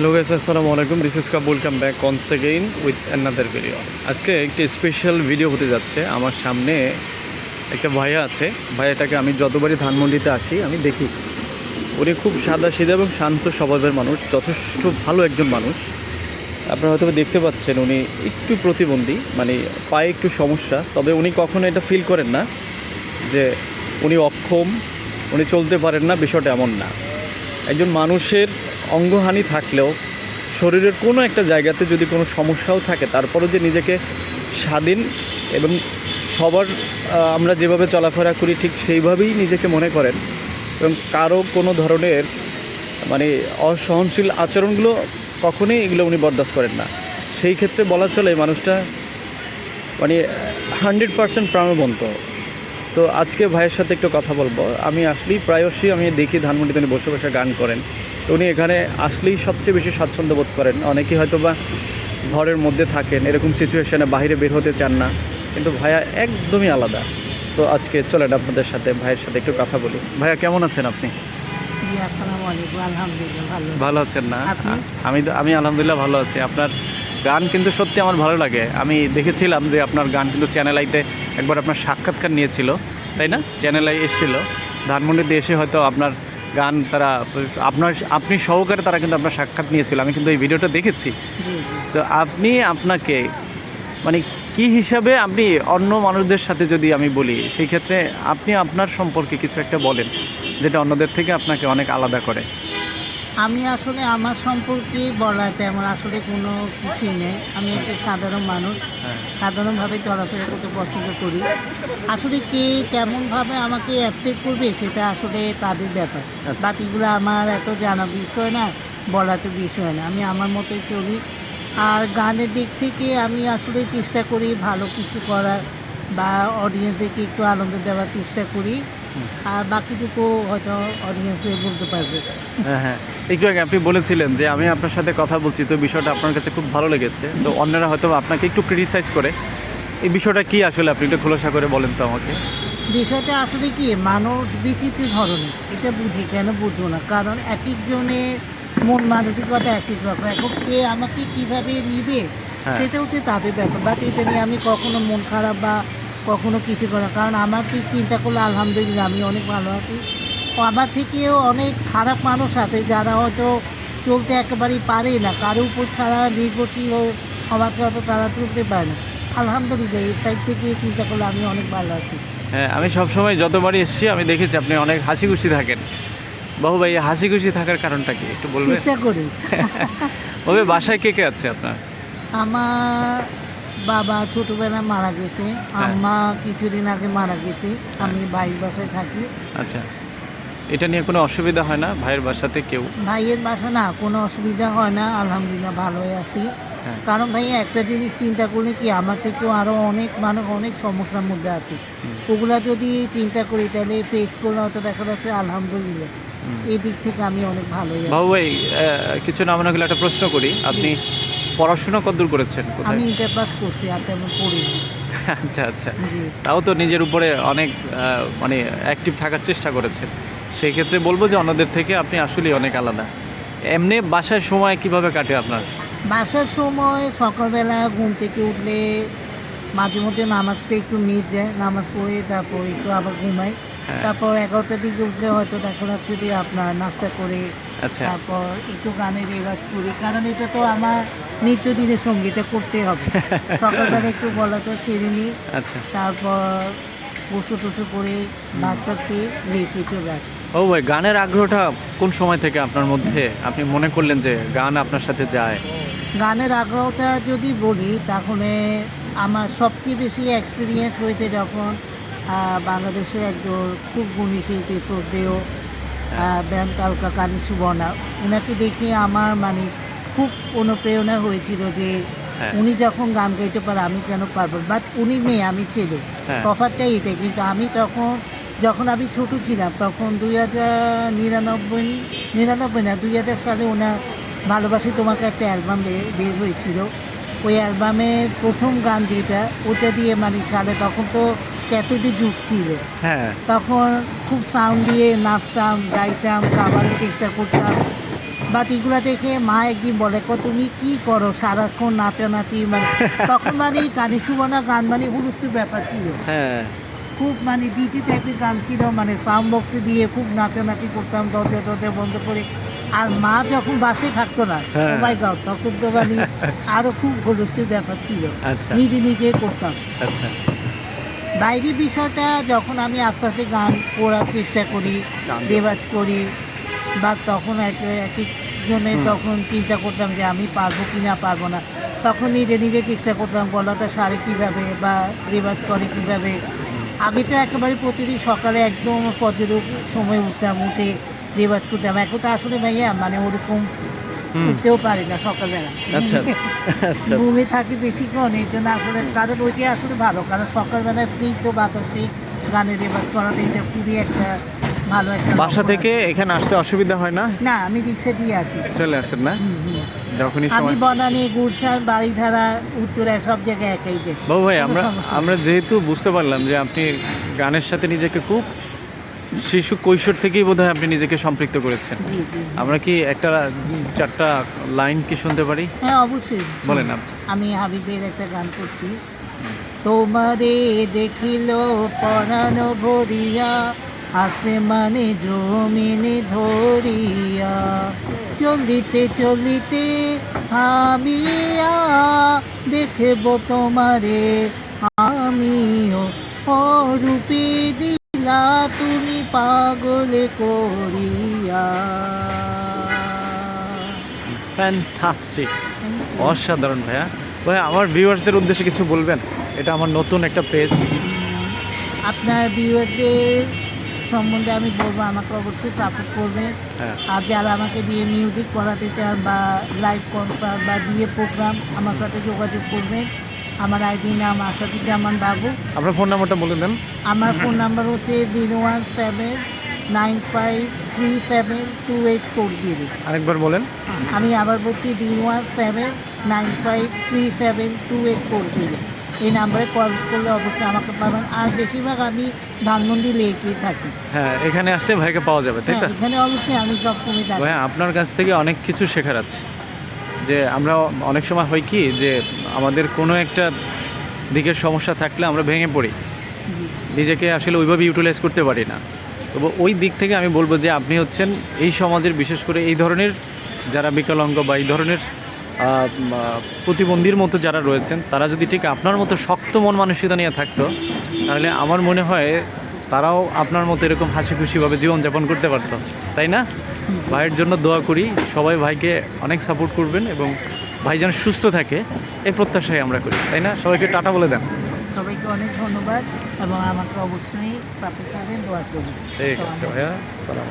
Hello guys আসসালামু আলাইকুম this is cup welcome back once again with another video আজকে একটি স্পেশাল ভিডিও হতে যাচ্ছে। আমার সামনে একটা ভাইয়া আছে। ভাইয়াটাকে আমি যতবারই ধানমন্ডিতে আসি আমি দেখি। উনি খুব সাদা সিধা এবং শান্ত স্বভাবের মানুষ, যথেষ্ট ভালো একজন মানুষ। আপনারা হয়তো দেখতে পাচ্ছেন উনি একটু প্রতিবন্ধী মানে পায়ে একটু সমস্যা। তবে উনি কখনো এটা ফিল করেন না যে উনি অক্ষম, উনি চলতে পারেন না, বিষয়টা এমন না। একজন মানুষের অঙ্গহানি থাকলেও শরীরের কোনো একটা জায়গাতে যদি কোনো সমস্যাও থাকে, তারপরও যে নিজেকে স্বাধীন এবং সবার আমরা যেভাবে চলাফেরা করি ঠিক সেইভাবেই নিজেকে মনে করেন এবং কারও কোনো ধরনের মানে অসহনশীল আচরণগুলো কখনোই এগুলো উনি বরদাস্ত করেন না। সেই ক্ষেত্রে বলা চলে মানুষটা মানে হান্ড্রেড পার্সেন্ট প্রাণবন্ত। তো আজকে ভাইয়ের সাথে একটু কথা বলব। আমি আসলেই প্রায়শই আমি দেখি ধানমন্ডিতে বসে বসে গান করেন। উনি এখানে আসলেই সবচেয়ে বেশি স্বাচ্ছন্দ্য বোধ করেন। অনেকেই হয়তো বা ঘরের মধ্যে থাকেন এরকম সিচুয়েশানে বাইরে বের হতে চান না। কিন্তু ভাইয়া একদমই আলাদা। তো আজকে চলেন আপনাদের সাথে ভাইয়ের সাথে একটু কথা বলি। ভাইয়া কেমন আছেন আপনি? ভালো। আছেন না? আমি আমি আলহামদুলিল্লাহ ভালো আছি। আপনার গান কিন্তু সত্যি আমার ভালো লাগে। আমি দেখেছিলাম যে আপনার গান কিন্তু চ্যানেল আইতে একবার আপনার সাক্ষাৎকার নিয়েছিল তাই না? চ্যানেল আই এসেছিল। ধানমন্ডিতে এসে হয়তো আপনার গান তারা আপনার আপনি সহকারে তারা কিন্তু আপনার সাক্ষাৎ নিয়েছিল। আমি কিন্তু এই ভিডিওটা দেখেছি। তো আপনি আপনাকে মানে কি হিসাবে আপনি অন্য মানুষদের সাথে যদি আমি বলি সেই ক্ষেত্রে আপনি আপনার সম্পর্কে কিছু একটা বলেন যেটা অন্যদের থেকে আপনাকে অনেক আলাদা করে। আমি আসলে আমার সম্পর্কে বলা তেমন আসলে কোনো কিছুই নেই। আমি একটা সাধারণ মানুষ। হ্যাঁ। সাধারণভাবে চলাফেরা করতে পছন্দ করি। আসলে কে কেমনভাবে আমাকে অ্যাকসেপ্ট করবে সেটা আসলে তাদের ব্যাপার। বাকিগুলো আমার এত জানা বিষয় না বলা তো বিষয় না। আমি আমার মতোই চলি। আর গানের দিক থেকে আমি আসলে চেষ্টা করি ভালো কিছু করার বা অডিয়েন্সদেরকে একটু আনন্দ দেওয়ার চেষ্টা করি। আর বাকিটুকু হয়তো অডিয়েন্সে বলতে পারবে। হ্যাঁ হ্যাঁ। একটু আগে আপনি বলেছিলেন যে আমি আপনার সাথে কথা বলছি তো বিষয়টা আপনার কাছে খুব ভালো লেগেছে। তো অন্যরা হয়তো আপনাকে একটু ক্রিটিসাইজ করে। এই বিষয়টা কি আসলে? আপনি একটু খোলাসা করে বলেন তো আমাকে। বিষয়টা আসলে কি? মানুষ বিচিত্র ধরনের এটা বুঝি কেন বুঝব না? কারণ এক একজনের মন মানসিকতা এক এক রকম। এখন কে আমাকে কীভাবে নিবে হ্যাঁ। সেটা হচ্ছে তাদের ব্যাপার। বাট এটা নিয়ে আমি কখনো মন খারাপ বা কখনো কিছু করা কারণ আমার কি চিন্তা করলে আলহামদুলিল্লাহ আমি অনেক ভালো আছি। আমার থেকেও অনেক খারাপ মানুষ আছে যারা হয়তো চলতে একেবারেই পারে না। কারও উপর ছাড়া নির্ভরশীল ছাড়া তো তারা চলতে পারে না। আলহামদুলিল্লাহ এই সাইড থেকে চিন্তা করলে আমি অনেক ভালো আছি। হ্যাঁ আমি সবসময় যতবারই এসেছি আমি দেখেছি আপনি অনেক হাসি খুশি থাকেন। বাবু ভাই হাসি খুশি থাকার কারণটা কি? একটু বলবেন? চেষ্টা করি। বাসায় কে কে আছে আপনার? আমার বাবা ছোটবেলায় মারা গেছে হ্যাঁ। আম্মা কিছুদিন আগে মারা গেছে আমি ভাইয়ের বাসায় থাকি। আচ্ছা। এটা নিয়ে কোনো অসুবিধা হয় না ভাইয়ের বাসাতে কেউ? ভাইয়ের বাসা না কোনো অসুবিধা হয় না আলহামদুলিল্লাহ ভালোই আছি। হ্যাঁ। কারণ ভাই একটা জিনিস চিন্তা করলে কি আমার থেকেও আরও অনেক মানুষ অনেক সমস্যার মধ্যে আছে। ওগুলা যদি চিন্তা করি তাহলে ফেস করলে হয়তো দেখা যাচ্ছে আলহামদুলিল্লাহ। এই দিক থেকে আমি অনেক ভালোই বাবু ভাই কিছু না মনে একটা প্রশ্ন করি। আপনি পড়াশোনা কতদূর করেছেন? আমি ইন্টার পাস করছি আর তেমন পড়ি আচ্ছা আচ্ছা। তাও তো নিজের উপরে অনেক মানে অ্যাক্টিভ থাকার চেষ্টা করেছেন। সেই ক্ষেত্রে বলব যে অন্যদের থেকে আপনি আসলেই অনেক আলাদা। এমনি বাসার সময় কীভাবে কাটে আপনার? বাসার সময় সকালবেলা ঘুম থেকে উঠলে মাঝে মধ্যে নামাজটা একটু মিট যায় নামাজ পড়ে তারপর একটু আবার ঘুমাই। হ্যাঁ। তারপর এগারোটার দিকে উঠলে হয়তো দেখা যাচ্ছে যে আপনার নাস্তা করে আচ্ছা। তারপর একটু গানের রেওয়াজ করি কারণ এটা তো আমার নিত্যদিনের সঙ্গী এটা করতে হবে। সকালবেলা একটু গলাটা সেরে নিই আচ্ছা। তারপর বসু টসু করে ভাতটা খেয়ে রেখে চলে আসি। ও ভাই গানের আগ্রহটা কোন সময় থেকে আপনার মধ্যে? আপনি মনে করলেন যে গান আপনার সাথে যায়? গানের আগ্রহটা যদি বলি তাহলে আমার সবচেয়ে বেশি এক্সপিরিয়েন্স হয়েছে যখন বাংলাদেশের একজন খুব গুণী শিল্পী শ্রদ্ধেয় ব্যায়াম তালকা কানি সুবর্ণা ওনাকে দেখে আমার মানে খুব অনুপ্রেরণা হয়েছিল যে হ্যাঁ। উনি যখন গান গাইতে পারে আমি কেন পারব বাট উনি মেয়ে আমি ছেলে হ্যাঁ। তফাৎটাই এটাই কিন্তু আমি তখন যখন আমি ছোট ছিলাম তখন দুই হাজার নিরানব্বই নিরানব্বই না দুই হাজার সালে ওনার ভালোবাসি তোমাকে একটা অ্যালবাম বের হয়েছিল ওই অ্যালবামে প্রথম গান যেটা ওটা দিয়ে মানে ছাড়ে তখন তো ক্যাসেটের যুগ ছিল হ্যাঁ। তখন খুব সাউন্ড দিয়ে নাচতাম গাইতাম খাবারের চেষ্টা করতাম। বাট এগুলো দেখে মা একদিন বলে কো তুমি কি করো? সারাক্ষণ নাচানাচি? মানে তখন মানে গানে সুবর্ণা গান মানে হুলস্থুল ব্যাপার ছিল। হ্যাঁ। খুব মানে ডিজি টাইপের গান ছিল মানে সাউন্ড বক্সে দিয়ে খুব নাচানাচি করতাম দরজা টরজা বন্ধ করে। আর মা যখন বাসে থাকতো না সবাই গাও তখন তো মানে আরও খুব হুলস্থুল ব্যাপার ছিল। আচ্ছা। নিজে নিজে করতাম। আচ্ছা। বাইরের বিষয়টা যখন আমি আস্তে আস্তে গান করার চেষ্টা করি রেওয়াজ করি বা তখন এক এক জনে হুম। তখন চিন্তা করতাম যে আমি পারব কি না পারব না। তখন নিজে নিজে চেষ্টা করতাম গলাটা সারে কীভাবে বা রেওয়াজ করে কীভাবে। আমি তো একেবারে প্রতিদিন সকালে একদম পর্যটক সময় উঠতাম উঠে রেওয়াজ করতাম। এখন তো আসলে ভাইয়া মানে ওরকম উঠতেও পারি না সকালবেলা। আচ্ছা আচ্ছা। ঘুমে থাকি বেশিক্ষণ এই জন্য আসলে কারণ ওইটাই আসলে ভালো। কারণ সকালবেলা স্নিগ্ধ বাতাসে গানের রেওয়াজ করাটা এটা খুবই একটা ভালো একটা বাসা থেকে এখানে আসতে অসুবিধা হয় না? না আমি রিক্সা দিয়ে আসি। চলে আসেন না। যখনই আমি বনানী গুলশান বাড়িধারা উত্তরায় সব জায়গায় একাই যাই। বাবু ভাই আমরা আমরা যেহেতু বুঝতে পারলাম যে আপনি গানের সাথে নিজেকে খুব শিশু কৈশোর থেকেই বোধহয় আপনি নিজেকে সম্পৃক্ত করেছেন। আমরা কি একটা চারটা লাইন কি শুনতে পারি? হ্যাঁ অবশ্যই। বলেন আমি হাবিবের একটা গান করছি। তোমারে দেখিল পরানো ভরিয়া আসমানে জমিনে ধরিয়া। চলিতে চলিতে আমিয়া দেখব তোমারে আমিও অরূপে দিলা তুমি পাগল করিয়া। ফ্যান্টাস্টিক অসাধারণ ভাইয়া। ভাইয়া আমার ভিউয়ার্সদের উদ্দেশ্যে কিছু বলবেন? এটা আমার নতুন একটা পেজ আপনার বিয়েদের সম্বন্ধে আমি বলব আমাকে অবশ্যই সাপোর্ট করবেন হ্যাঁ। আর যারা আমাকে দিয়ে মিউজিক করাতে চান বা লাইভ কনসার্ট বা বিয়ে প্রোগ্রাম আমার সাথে যোগাযোগ করবেন। আমার আইডি নাম আশাদুজ্জামান বাবু। আপনার ফোন নাম্বারটা বলে দেন। আমার ফোন নাম্বার হচ্ছে zero one seven nine five three seven two eight four zero আরেকবার বলেন। আমি আবার বলছি zero one seven nine five three seven two eight four zero এই নাম্বারে কল করলে অবশ্যই আমাকে পাবেন। আর বেশিরভাগ আমি ধানমন্ডি লেকেই থাকি। হ্যাঁ এখানে আসলে ভাইকে পাওয়া যাবে তাই হ্যাঁ এখানে অবশ্যই আমি সব সময় থাকি আপনার কাছ থেকে অনেক কিছু শেখার আছে। যে আমরা অনেক সময় হয় কি যে আমাদের কোনো একটা দিকের সমস্যা থাকলে আমরা ভেঙে পড়ি। নিজেকে আসলে ওইভাবে ইউটিলাইজ করতে পারি না। তবে ওই দিক থেকে আমি বলব যে আপনি হচ্ছেন এই সমাজের বিশেষ করে এই ধরনের যারা বিকলাঙ্গ বা এই ধরনের প্রতিবন্ধীর মতো যারা রয়েছেন তারা যদি ঠিক আপনার মতো শক্ত মন মানসিকতা নিয়ে থাকতো তাহলে আমার মনে হয় তারাও আপনার মতো এরকম হাসি খুশিভাবে জীবনযাপন করতে পারতো। তাই না? ভাইয়ের জন্য দোয়া করি। সবাই ভাইকে অনেক সাপোর্ট করবেন এবং ভাই যেন সুস্থ থাকে এই প্রত্যাশাই আমরা করি। তাই না? সবাইকে টাটা বলে দেন। সবাইকে অনেক ধন্যবাদ এবং আমাকে অবশ্যই দোয়া করবেন। ঠিক আছে ভাইয়া সালাম